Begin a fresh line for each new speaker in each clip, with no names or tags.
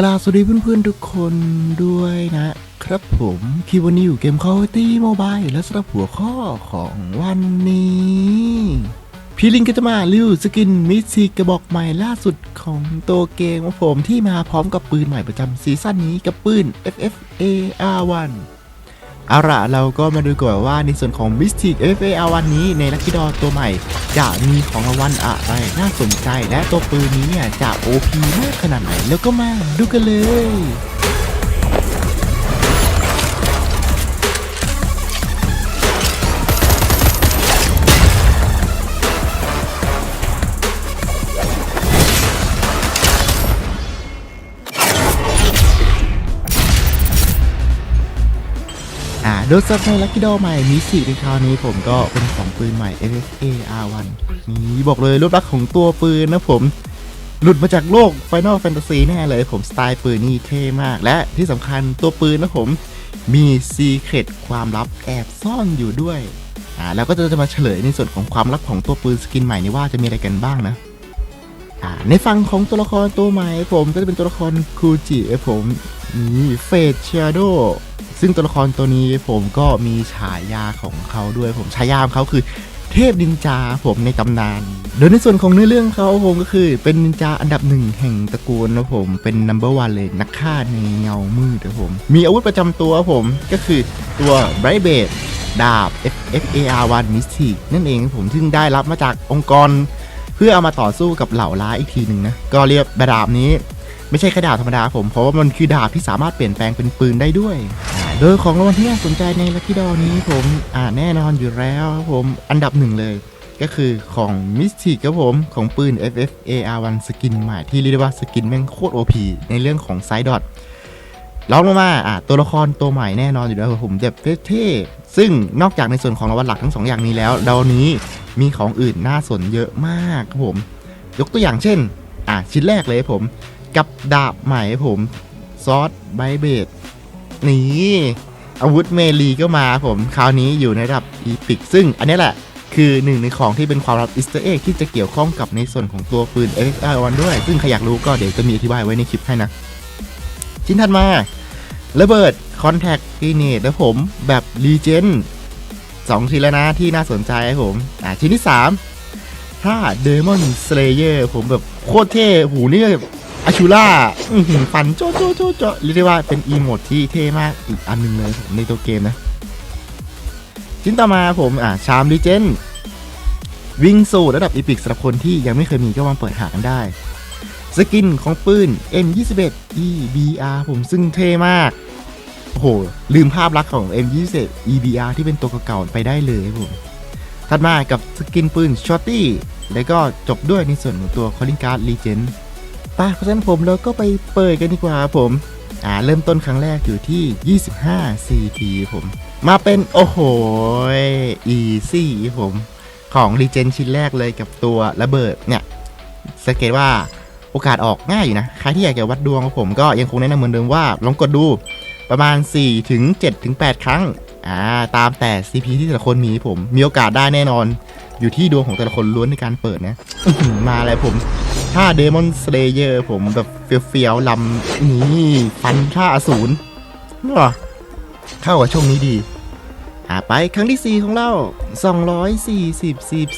กราบสวัสดีเพื่อนๆทุกคนด้วยนะครับผมคีวันนี้อยู่เกม Call of Duty Mobile และสำหรับหัวข้อของวันนี้พี่ลิงก็จะมารีวิวสกินมิซิกระบอกใหม่ล่าสุดของตัวเกมของผมที่มาพร้อมกับปืนใหม่ประจำซีซั่นนี้กับปืน FFAR1 เอาละเราก็มาดูก่อนว่าในส่วนของ Mystic FFAR วันนี้ในลัคกี้ดอตัวใหม่ จะมีของรางวัลอะไรน่าสนใจและตัวปืนนี้เนี่ยจะ OP มากขนาดไหน แล้วก็มาดูกันเลย โดยสับในลัคกี้ดอใหม่มีสีในคราวนี้ผมก็เป็นของปืนใหม่ FFA R1 นี่บอกเลยรูปลักษณ์ของตัวปืนนะผม หลุดมาจากโลก Final Fantasy แน่เลยผมสไตล์ปืนนี่เท่มาก และที่สำคัญตัวปืนนะผมมีซีเครตความลับแอบซ่อนอยู่ด้วยอ่าแล้วก็จะมาเฉลยในส่วนของความลับของตัวปืนสกินใหม่นี้ว่าจะมีอะไรกันบ้างนะอ่าในฝั่งของตัวละครตัวใหม่ผมก็จะเป็นตัวละครคูจิผมนี่เฟดชาโด ซึ่งตัวละครตัวนี้ผมก็มีฉายาของเขาด้วย ผมฉายาของเขาคือเทพนินจาผมในตำนาน โดยในส่วนของเนื้อเรื่องเขาผมก็คือเป็นนินจาอันดับหนึ่งแห่งตระกูลนะผมเป็น number one เลยนักฆ่าในเงามืดนะผม มีอาวุธประจำตัวผมก็คือตัว Bright b a d ดาบ FFAR1 Mystic นั่นเองผมซึ่งได้รับมาจากองค์กร เพื่อเอามาต่อสู้กับเหล่าล้ายอีกทีหนึ่งนะ ก็เรียกดาบนี้ ไม่ใช่แค่ดาบธรรมดาผมเพราะว่ามันคือดาบที่สามารถเปลี่ยนแปลงเป็นปืนได้ด้วยโดยของรางวัลที่น่าสนใจในลัคกี้ดอนี้ผมอ่าแน่นอนอยู่แล้วผมอันดับหนึ่งเลย ก็คือของมิสติกครับผมของปืน FFAR1 สกินใหม่ที่เรียกได้ว่าสกินแม่งโคตร OP ในเรื่องของไซดอทลองลงมาอะตัวละครตัวใหม่แน่นอนอยู่แล้วผมแบบเท่ๆซึ่งนอกจากในส่วนของรางวัลหลักทั้งสองอย่างนี้แล้วดาวนี้มีของอื่นน่าสนเยอะมากครับผม ยกตัวอย่างเช่น อะชิ้นแรกเลยผม กับดาบใหม่ผม ซอสไบเบดนี่อาวุธเมลีก็มาผมคราวนี้อยู่ในระดับอีพิกซึ่งอันนี้แหละ คือหนึ่งในของที่เป็นความลับอิสเตอร์เอ็กที่จะเกี่ยวข้องกับในส่วนของตัวปืน XR1 ด้วย ซึ่งใครอยากรู้ก็เดี๋ยวจะมีอธิบายไว้ในคลิปให้นะ ชิ้นถัดมาระเบิดคอนแทคกีเนตนะผมแบบรีเจนสองชิ้นแล้วนะที่น่าสนใจครับผมอ่าชิ้นที่ 3 ถ้าเดมอนสเลเยอร์ผมแบบโคตรเท่หูนี่แบบ อาชูล่าอื้อหือฟันโจโจโจโจเรียกได้ว่าเป็นอีโมดที่เท่มากอีกอันหนึงเลยผมในตัวเกมนะ ชิ้นต่อมาผมอ่าชามรีเจนวิ่งสู่ระดับอีพิกสำหรับคนที่ยังไม่เคยมีก็มาเปิดหากันได้ สกินของปืน M21 EBR ผมซึ่งเท่มากโอ้โห ลืมภาพลักษณ์ของ M21 EBR ที่เป็นตัวเก่าๆไปได้เลยผม ถัดมากับสกินปืนช็อตตี้แล้วก็จบด้วยในส่วนของตัว Calling Card Legend ปเพราะฉะนั้นผมเราก็ไปเปิดกันดีกว่าผมอ่าเริ่มต้นครั้งแรกอยู่ที่ 25 CP ผม มาเป็น โอ้โห Easy ผมของ Legend ชิ้นแรกเลยกับตัวระเบิดเนี่ยสังเกตว่าโอกาสออกง่ายอยู่นะ ใครที่อยากจะวัดดวงของผมก็ยังคงแนะนำเหมือนเดิมว่า ลองกดดูประมาณ 4 ถึง 7 ถึง 8 ครั้งอ่าตามแต่ CP ที่แต่ละคนมีผม มีโอกาสได้แน่นอน อยู่ที่ดวงของแต่ละคนล้วนในการเปิดนะอื้อหือมาเลยผม ถ้าเดมอนสเลเยอร์ผมแบบเฟี้ยวๆลำนี่ฟันท่าอสูรว้าเข้ากับช่วงนี้ดีอ่าไปครั้งที่ 4 ของเรา 240 CP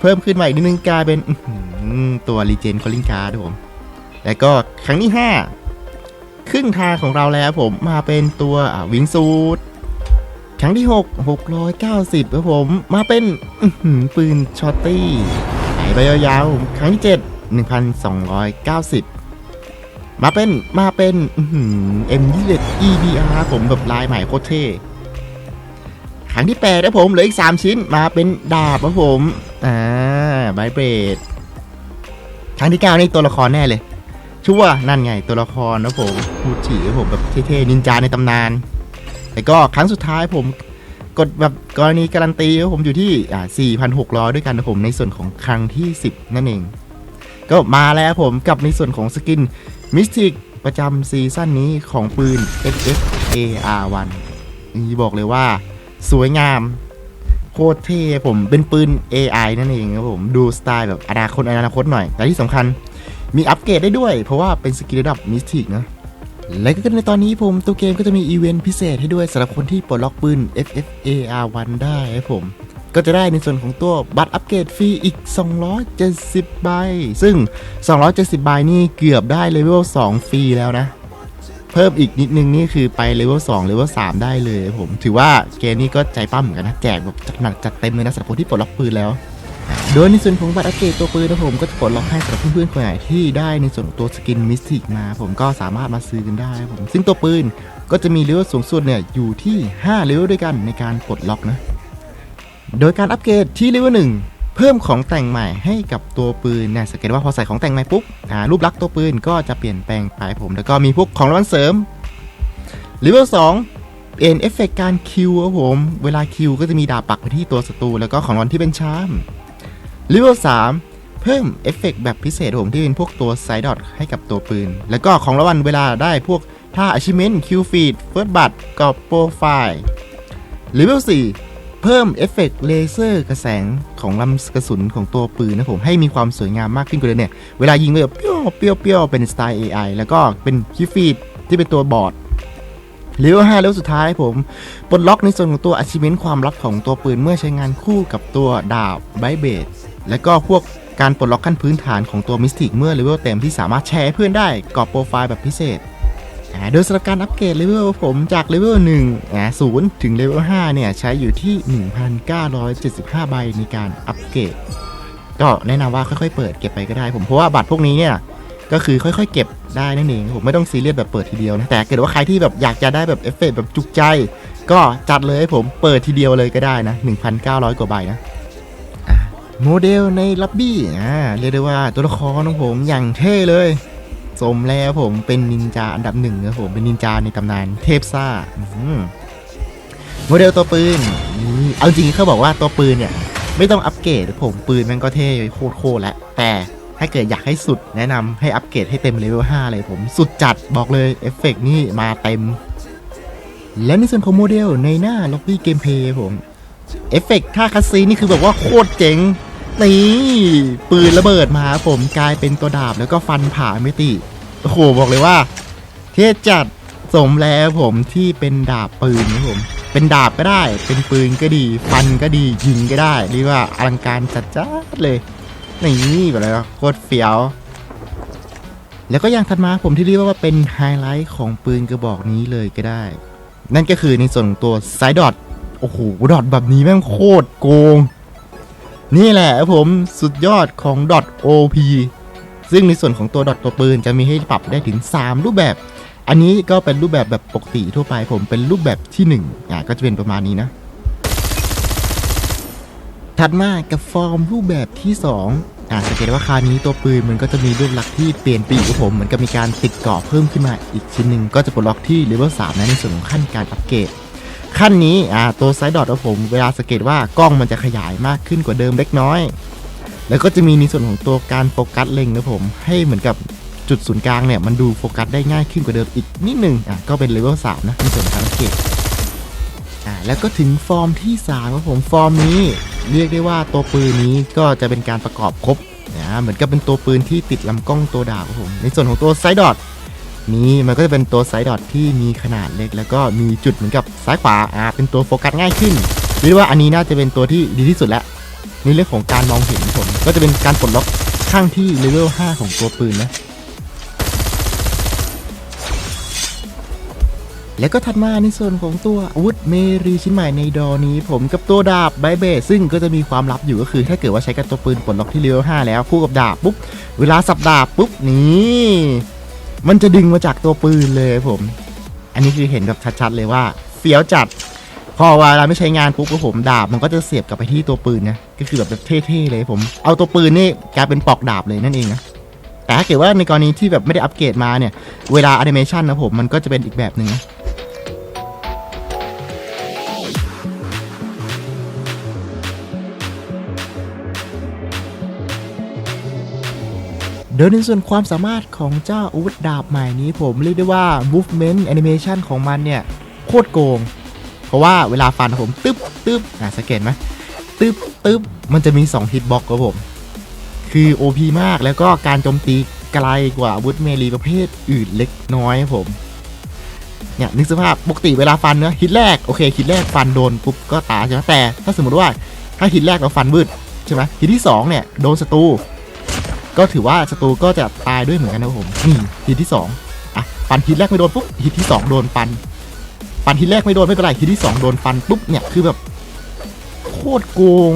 เพิ่มขึ้นมาอีกนิดนึงกลายเป็นตัวรีเจนคอลลิงการ์ดผม แล้วก็ครั้งที่ 5 ครึ่งทางของเราแล้วผมมาเป็นตัววิงซูดครั้งที่ 6 690ครับผม มาเป็นปืนช็อตตี้ไหนไปยาวๆครั้งที่ 7 1,290 มาเป็นมาเป็นอื้อหือ M21 EBR ผมแบบลายใหม่โคตรเท่ครั้งที่8นะผมเหลืออีก 3 ชิ้นมาเป็นดาบครับผมอ่าไบเบรดครั้งที่ 9 นี่ตัวละครแน่เลย ชั่วนั่นไงตัวละครนะผมพูดฉีผมแบบเท่ๆนินจาในตำนานแล้วก็ครั้งสุดท้ายผมกดแบบกรณีการันตีผมอยู่ที่อ่า4,600 ด้วยกันนะผมในส่วนของครั้งที่ 10 นั่นเอง ก็มาแล้วผมกับในส่วนของสกินมิสติกประจำซีซั่นนี้ของปืน XFAR1 นี่บอกเลยว่า สวยงาม โคตรเท่ผมเป็นปืน AI นั่นเองครับผมดูสไตล์แบบอนาคตอนาคตหน่อย แต่ที่สำคัญมีอัปเกรดได้ด้วย เพราะว่าเป็นสกิลระดับมิสติกนะและก็ในตอนนี้ผมตัวเกมก็จะมีอีเวนต์พิเศษให้ด้วยสำหรับคนที่ปลดล็อกปืน FFAR1 ได้ครับผม ก็จะได้ในส่วนของตัวบัตรอัปเกรดฟรีอีก 270 ใบ ซึ่ง 270 ใบนี่เกือบได้เลเวล 2 ฟรีแล้วนะ เพิ่มอีกนิดนึงนี่คือไปเลเวล 2 เลเวล 3 ได้เลยผม ถือว่าเกมนี้ก็ใจปั้มเหมือนกันนะ แจกแบบจัดหนักจัดเต็มเลยนะสำหรับคนที่ปลดล็อกปืนแล้วโดยในส่วนของบัตรอัปเกรดตัวปืนนะผมก็จะปลดล็อกให้สำหรับเพื่อนๆคนไหนที่ได้ในส่วนของตัวสกินมิสติกมา ผมก็สามารถมาซื้อกันได้ผมซึ่งตัวปืนก็จะมีเลเวลสูงสุดเนี่ยอยู่ที่5เลเวลด้วยกันในการปลดล็อกนะ โดยการอัปเกรดที่เลเวลหนึ่งเพิ่มของแต่งใหม่ให้กับตัวปืนเนี่ยสังเกตว่าพอใส่ของแต่งใหม่ปุ๊บอ่ารูปลักษณ์ตัวปืนก็จะเปลี่ยนแปลงไปผม แล้วก็มีพวกของรางวัลเสริมเลเวล2เปลี่ยนเอฟเฟกต์การคิวครับผม เวลาคิวก็จะมีดาบปักไปที่ตัวศัตรูแล้วก็ของรางวัลที่เป็นชามเลเวล3เพิ่มเอฟเฟกต์แบบพิเศษผมที่เป็นพวกตัวไซดอทให้กับตัวปืน แล้วก็ของรางวัลเวลาได้พวกท่า achievement คิวฟีดเฟิร์สบัตกับโปรไฟล์เลเวล4 เพิ่มเอฟเฟกต์เลเซอร์กระแสงของลำกระสุนของตัวปืนนะผมให้มีความสวยงามมากขึ้นกว่าเดิมเนี่ย เวลายิงก็แบบเปรี้ยวเปรี้ยวเปรี้ยวเป็นสไตล์ AI แล้วก็เป็นคิฟฟีดที่เป็นตัวบอร์ดเลเวล5เลเวลสุดท้ายผมปลดล็อกในส่วนของตัว achievement ความลับของตัวปืนเมื่อใช้งานคู่กับตัวดาบไบเบดและก็พวกการปลดล็อกขั้นพื้นฐานของตัวมิสติกเมื่อเลเวลเต็มที่สามารถแชร์เพื่อนได้กรอบโปรไฟล์แบบพิเศษ โดยสำหรับการอัปเกรดเลเวลผมจากเลเวล1อ่า0ถึงเลเวล5เนี่ยใช้อยู่ที่ 1,975 ใบในการอัปเกรดก็แนะนำว่าค่อยๆ เปิดเก็บไปก็ได้ผมเพราะว่าบัตรพวกนี้เนี่ยก็คือค่อยๆ เก็บได้นั่นเองผมไม่ต้องซีเรียสแบบเปิดทีเดียวนะแต่เกิดว่าใครที่แบบอยากจะได้แบบเอฟเฟกต์แบบจุกใจ ก็จัดเลยให้ผมเปิดทีเดียวเลยก็ได้นะ 1,900 กว่าใบนะโมเดลในล็อบบี้อ่าเรียกได้ว่าตัวละครของผมอย่างเท่เลย สมแล้วผมเป็นนินจาอันดับหนึ่งครับผมเป็นนินจาในตำนานเทพซ่าโมเดลตัวปืนเอาจริงเขาบอกว่าตัวปืนเนี่ย ไม่ต้องอัปเกรดผมปืนมันก็เท่โคตรแล้วแต่ถ้าเกิดอยากให้สุดแนะนำให้อัปเกรดให้เต็มเลเวล5เลยผมสุดจัดบอกเลยเอฟเฟกต์นี่มาเต็ม และในส่วนของโมเดลในหน้าล็อบบี้เกมเพย์ผมเอฟเฟกต์ท่าคัสซีนนี่คือแบบว่าโคตรเจ๋ง นี่ปืนระเบิดมาผมกลายเป็นตัวดาบแล้วก็ฟันผ่าไม่ติโอ้โหบอกเลยว่า เท่จัดสมแล้วผมที่เป็นดาบปืนนะผมเป็นดาบก็ได้ เป็นปืนก็ดี ฟันก็ดียิงก็ได้เรียกว่าอลังการจัดจ้าเลยนี่แบบเลยโคตรเฟี้ยว แล้วก็อย่างถัดมาผมที่เรียกว่าเป็นไฮไลท์ของปืนกระบอกนี้เลยก็ได้ นั่นก็คือในส่วนของตัวไซดอทโอ้โหดอทแบบนี้แม่งโคตรโกง นี่แหละครับผมสุดยอดของ .op ซึ่งในส่วนของตัวดอทตัวปืนจะมีให้ปรับได้ถึง 3 รูปแบบ อันนี้ก็เป็นรูปแบบแบบปกติทั่วไปผมเป็นรูปแบบที่ 1 อะก็จะเป็นประมาณนี้นะ ถัดมากับฟอร์มรูปแบบที่ 2 อะสังเกตว่าคราวนี้ตัวปืนมันก็จะมีรูปลักษณ์ที่เปลี่ยนไปอีกครับผมเหมือนกับมีการติดเกราะเพิ่มขึ้นมาอีกชิ้นหนึ่งก็จะปลดล็อกที่เลเวล3นะในส่วนของขั้นการอัปเกรด ขั้นนี้อ่าตัวไซด์ดอทของผมเวลาสังเกตว่ากล้องมันจะขยายมากขึ้นกว่าเดิมเล็กน้อย แล้วก็จะมีในส่วนของตัวการโฟกัสเล็งนะผมให้เหมือนกับจุดศูนย์กลางเนี่ยมันดูโฟกัสได้ง่ายขึ้นกว่าเดิมอีกนิดนึงอะก็เป็นเลเวล3นะในส่วนของการอัปเกรดอ่าแล้วก็ถึงฟอร์มที่3ครับผมฟอร์มนี้เรียกได้ว่าตัวปืนนี้ก็จะเป็นการประกอบครบนะเหมือนกับเป็นตัวปืนที่ติดลำกล้องตัวดาบครับผมในส่วนของตัวไซด์ดอท นี้มันก็จะเป็นตัวไซด์ดอทที่มีขนาดเล็ก แล้วก็มีจุดเหมือนกับซ้ายขวาอ่าเป็นตัวโฟกัสง่ายขึ้นเรียกว่าอันนี้น่าจะเป็นตัวที่ดีที่สุดแล้วในเรื่องของการมองเห็นผมก็จะเป็นการปลดล็อกข้างที่เลเวล5ของตัวปืนนะแล้วก็ถัดมาในส่วนของตัวอาวุธเมรีชิ้นใหม่ในดอนี้ ผมกับตัวดาบไบเบสซึ่งก็จะมีความลับอยู่ก็คือ ถ้าเกิดว่าใช้กับตัวปืนปลดล็อกที่เลเวล5แล้วคู่กับดาบปุ๊บ เวลาสับดาบปุ๊บนี่ มันจะดึงมาจากตัวปืนเลยผม อันนี้คือเห็นแบบชัดๆเลยว่าเฟี้ยวจัด พอเวลาไม่ใช้งานปุ๊บก็ผมดาบมันก็จะเสียบกลับไปที่ตัวปืนนะ ก็คือแบบเท่ๆเลยผม เอาตัวปืนนี่กลายเป็นปลอกดาบเลยนั่นเองนะ แต่ถ้าเกิดว่าในกรณีที่แบบไม่ได้อัปเกรดมาเนี่ย เวลาแอนิเมชันนะผมมันก็จะเป็นอีกแบบหนึ่งนะ โดยในส่วนความสามารถของเจ้าอาวุธดาบใหม่นี้ผมเรียกได้ว่า movement animation ของมันเนี่ย โคตรโกง เพราะว่าเวลาฟันผมตึ๊บตึ๊บอะสังเกตไหมตึ๊บตึ๊บมันจะมี 2 ฮิตบ็อกครับผม คือ OP มากแล้วก็การโจมตีไกลกว่าอาวุธเมลีประเภทอื่นเล็กน้อยครับผมเนี่ยนึกสภาพปกติเวลาฟันเนอะฮิตแรกโอเคฮิตแรกฟันโดนปุ๊บก็ตายใช่ไหมแต่ ถ้าสมมติว่าถ้าฮิตแรกเราฟันวืดใช่ไหมฮิตที่สองเนี่ยโดนศัตรู ก็ถือว่าศัตรูก็จะตายด้วยเหมือนกันนะผมนี่ฮิตที่สองอะฟันฮิตแรกไม่โดนปุ๊บฮิตที่สองโดนฟันฟันฮิตแรกไม่โดนไม่เป็นไรฮิตที่สองโดนฟันปุ๊บเนี่ยคือแบบโคตรโกง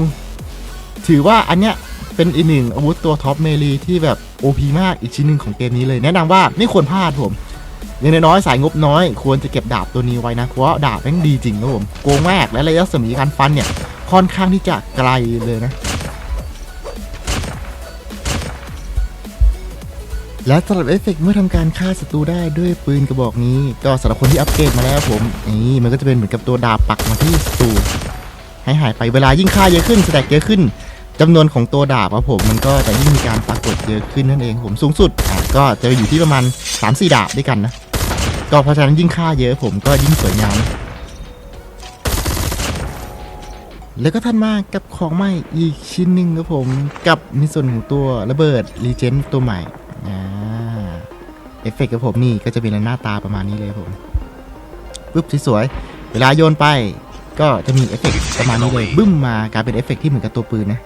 ถือว่าอันเนี้ยเป็นอีกหนึ่งอาวุธตัวท็อปเมลีที่แบบ OP มากอีกชิ้นหนึ่งของเกมนี้เลย แนะนำว่าไม่ควรพลาดผมอย่างน้อยๆสายงบน้อย ควรจะเก็บดาบตัวนี้ไว้นะเพราะดาบแม่งดีจริงครับผมโกงมากและระยะสมีการฟันเนี่ยค่อนข้างที่จะไกลเลยนะ และสำหรับเอฟเฟกต์เมื่อทำการฆ่าศัตรูได้ด้วยปืนกระบอกนี้ ก็สำหรับคนที่อัปเกรดมาแล้วผมนี่มันก็จะเป็นเหมือนกับตัวดาบปักมาที่ศัตรูให้หายไปเวลายิ่งฆ่าเยอะขึ้นแสดงเยอะขึ้นจำนวนของตัวดาบครับผมมันก็จะยิ่งมีการปรากฏเยอะขึ้นนั่นเองผมสูงสุดอะก็จะอยู่ที่ประมาณ 3-4 ดาบด้วยกันนะก็เพราะฉะนั้นยิ่งค่าเยอะผมก็ยิ่งสวยงามแล้วก็ทันมากับของใหม่อีกชิ้นหนึ่งครับผม กับในส่วนของตัวระเบิดรีเจนตัวใหม่ เอฟเฟกต์กับผมนี่ก็จะเป็นหน้าตาประมาณนี้เลยครับผมปุ๊บสวยๆเวลาโยนไปก็จะมีเอฟเฟกต์ประมาณนี้เลยบึ้มมากลายเป็นเอฟเฟกต์ที่เหมือนกับตัวปืนนะ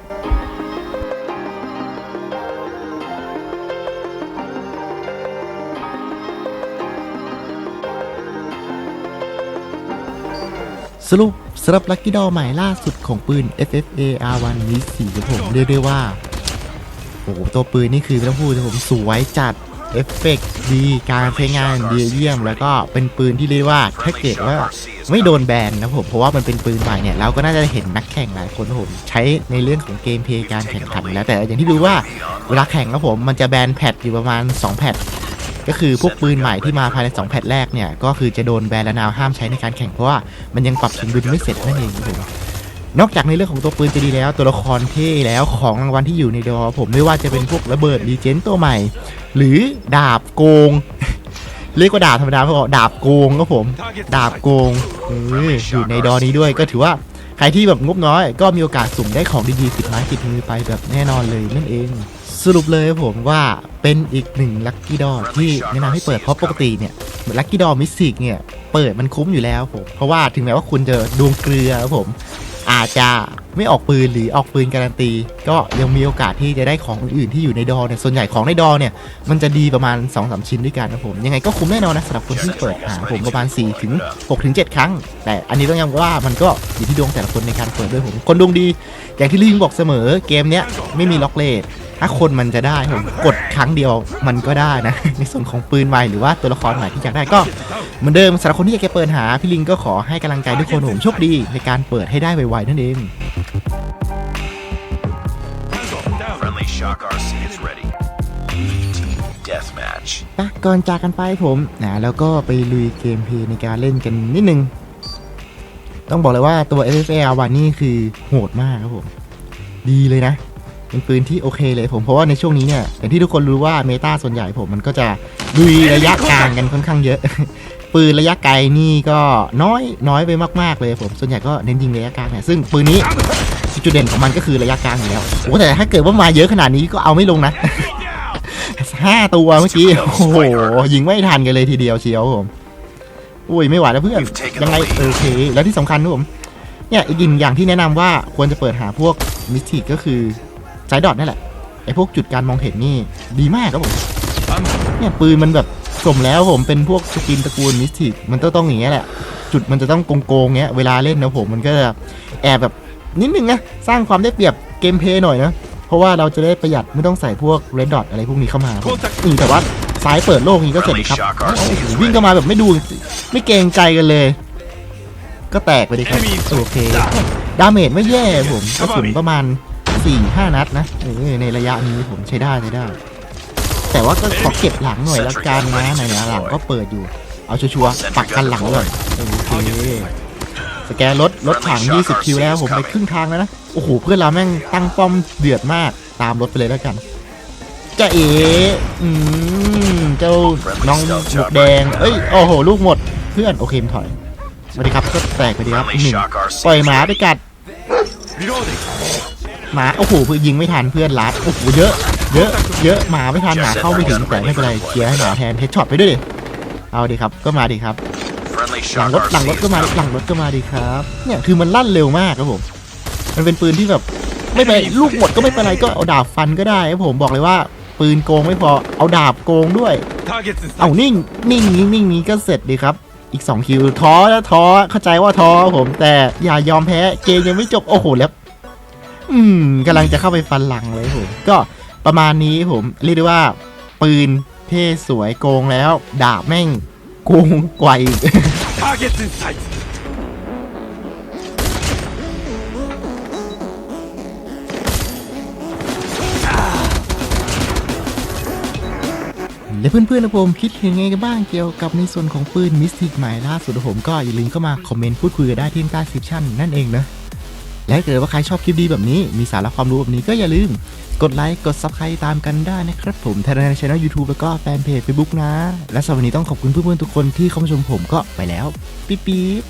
สรุปสำหรับลัคกี้ดอใหม่ล่าสุดของปืน FFA R1 มีสีครับผมเรียกได้ว่า โอ้โหตัวปืนนี่คือไม่ต้องพูดนะผมสวยจัดเอฟเฟกต์ดีการใช้งานดีเยี่ยม แล้วก็เป็นปืนที่เรียกว่าถ้าเกิดว่าไม่โดนแบนนะผมเพราะว่ามันเป็นปืนใหม่เนี่ยเราก็น่าจะเห็นนักแข่งหลายคนผมใช้ในเรื่องของเกมเพลย์การแข่งขันแล้วแต่อย่างที่รู้ว่าเวลาแข่งนะผมมันจะแบนแพทอยู่ประมาณ 2 แพทก็คือพวกปืนใหม่ที่มาภายใน 2 แพทแรกเนี่ยก็คือจะโดนแบนและนาวห้ามใช้ในการแข่งเพราะว่ามันยังปรับสมดุลไม่เสร็จนั่นเองครับผม นอกจากในเรื่องของตัวปืนจะดีแล้ว ตัวละครเท่แล้วของรางวัลที่อยู่ในดอ ผมไม่ว่าจะเป็นพวกระเบิดรีเจนตัวใหม่ หรือดาบโกง เรียกว่าดาบธรรมดาเพราะดาบโกงครับผม ดาบโกงออยู่ในดอนี้ด้วยก็ถือว่าใครที่แบบงบน้อยก็มีโอกาสสุ่มได้ของดีๆติดไม้ติดมือไปแบบแน่นอนเลยนั่นเอง สรุปเลยผมว่าเป็นอีกหนึ่งลัคกี้ดอที่แนะนำให้เปิดเพราะปกติเนี่ยลัคกี้ดอมิสซิกเนี่ยเปิดมันคุ้มอยู่แล้วผมเพราะว่าถึงแม้ว่าคุณจะดวงเกลือครับผม อาจจะไม่ออกปืนหรือออกปืนการันตี ก็ยังมีโอกาสที่จะได้ของอื่นๆที่อยู่ในดอเนี่ยส่วนใหญ่ของในดอเนี่ยมันจะดีประมาณ2อสชิ้นด้วยกันนะผม ยังไงก็คุ้มแน่นอนนะสำหรับคนที่เปิดหาผมประมาณ4ถึง6ถึง7ครั้ง แต่อันนี้ต้องย้ำว่ามันก็อยู่ที่ดวงแต่ละคนในการเปิดด้วยผมคนดวงดี อย่างที่ลิงบอกเสมอเกมเนี้ยไม่มีล็อกเลท ถ้าคนมันจะได้ผมกดครั้งเดียวมันก็ได้นะ ในส่วนของปืนใหม่หรือว่าตัวละครใหม่ที่อยากได้ก็เหมือนเดิมสำหรับคนที่อยากจะเปิดหาพี่ลิงก็ขอให้กำลังใจทุกคนผมโชคดีในการเปิดให้ได้ไวๆนั่นเอง
Friendly Shock RC is ready. Team Deathmatch.
ปะก่อนจากกันไปผมนะแล้วก็ไปลุยเกมเพลย์ในการเล่นกันนิดนึง ต้องบอกเลยว่าตัว FFA วันนี่คือโหดมากครับผม ดีเลยนะ เป็นปืนที่โอเคเลยผมเพราะว่าในช่วงนี้เนี่ยอย่างที่ทุกคนรู้ว่าเมตาส่วนใหญ่ผมมันก็จะลุยระยะกลางกันค่อนข้างเยอะ ปืนระยะไกลนี่ก็น้อยน้อยไปมากๆเลยผมส่วนใหญ่ก็เน้นยิงระยะกลางเนี่ยซึ่งปืนนี้จุดเด่นของมันก็คือระยะกลางอยู่แล้วโอ้แต่ถ้าเกิดว่ามาเยอะขนาดนี้ก็เอาไม่ลงนะห้าตัวเมื่อกี้โอ้โหยิงไม่ทันกันเลยทีเดียวเชียวครับผมอุ้ยไม่ไหวแล้วเพื่อนยังไงโอเค แล้วที่สำคัญนะผมเนี่ยอีกหนึ่งอย่างที่แนะนำว่าควรจะเปิดหาพวกมิสติกก็คือ ไซดอทนั่นแหละไอพวกจุดการมองเห็นนี่ดีมากครับผมเนี่ยปืนมันแบบสมแล้วผมเป็นพวกสกินตระกูลมิสติกมันต้องต้องอย่างเงี้ยแหละ จุดมันจะต้องโกงๆเงี้ยเวลาเล่นนะผมมันก็จะแอบแบบนิดนึงนะสร้างความได้เปรียบเกมเพลย์หน่อยนะเพราะว่าเราจะได้ประหยัดไม่ต้องใส่พวกเรดดอทอะไรพวกนี้เข้ามาครับอืมแต่ว่าซ้ายเปิดโลกนี้ก็เสร็จ
Friendly
ดีครับ
Shock
โอ้
RC
โห
is
วิ่ง
ready.
เข้ามาแบบไม่ดูไม่เกรงใจกันเลย ก็แตกไปดีครับโอเคดาเมจไม่แย่ผมกระสุนประมาณ 4-5นัดนะเออในระยะนี้ผมใช้ได้ใช้ได้ แต่ว่าก็ขอเก็บหลังหน่อยละกันนะไหนๆหลังก็เปิดอยู่ เอาชัวร์ๆปักกันหลังเลยโอเคสแกนรถรถถัง 20 คิวแล้วผมไปครึ่งทางแล้วนะ โอ้โห เพื่อนเราแม่งตั้งป้อมเดือดมากตามรถไปเลยแล้วกันจะเอ๋อืมเจ้าน้องหมวกแดง เอ้ย โอ้โห ลูกหมด เพื่อน โอเคมถอยสวัสดีครับ ก็แตกไปดีครับหนึ่งปล่อยหมาไปกัด หมาโอ้โหเพื่อยิงไม่ทันเพื่อนลัดโอ้โหเยอะ เยอะ เยอะหมาไม่ทันหมาเข้าไม่ถึงแต่ไม่เป็นไรเคลียร์ให้หมาแทนเฮดช็อตไปด้วยดิเอาดิครับก็มาดิครับ
Friendly
หลัง
shock
รถหลังรถ
RC
ก็
is
มาดิ
coming.
หลังรถก็มาดิครับเนี่ยคือมันลั่นเร็วมากครับผม มันเป็นปืนที่แบบไม่เป็นไรลูกหมดก็ไม่เป็นไรก็เอาดาบฟันก็ได้ครับผมบอกเลยว่าปืนโกงไม่พอเอาดาบโกงด้วย
Targets in
เอา
sight.
นิ่งนิ่งนิ่งนิ่งนี้ก็เสร็จดีครับ อีก 2 คิวท้อแล้วท้อเข้าใจว่าท้อครับผมแต่อย่ายอมแพ้เกมยังไม่จบโอ้โหแล้ว อืมกำลังจะเข้าไปฟันหลังเลยผม ก็ประมาณนี้ผม เรียกได้ว่า ปืนเท่สวยโกงแล้ว ดาบแม่งโกงกว่าอีก
Targets in sight.
และเพื่อนๆนะผมคิดเห็นไงกันบ้างเกี่ยวกับในส่วนของปืนมิสติกใหม่ล่าสุดผมก็อย่าลืมเข้ามาคอมเมนต์พูดคุยกันได้ที่ใต้คลิปชั่นนั่นเองนะ และถ้าเกิดว่าใครชอบคลิปดีแบบนี้ มีสาระความรู้แบบนี้ก็อย่าลืม กดไลค์กด subscribe ตามกันได้นะครับผมทางในช่องยูทูบแล้วก็แฟนเพจ Facebook นะ และสำหรับวันนี้ต้องขอบคุณเพื่อนๆทุกคนที่เข้ามาชมผมก็ไปแล้ว ปิ๊บ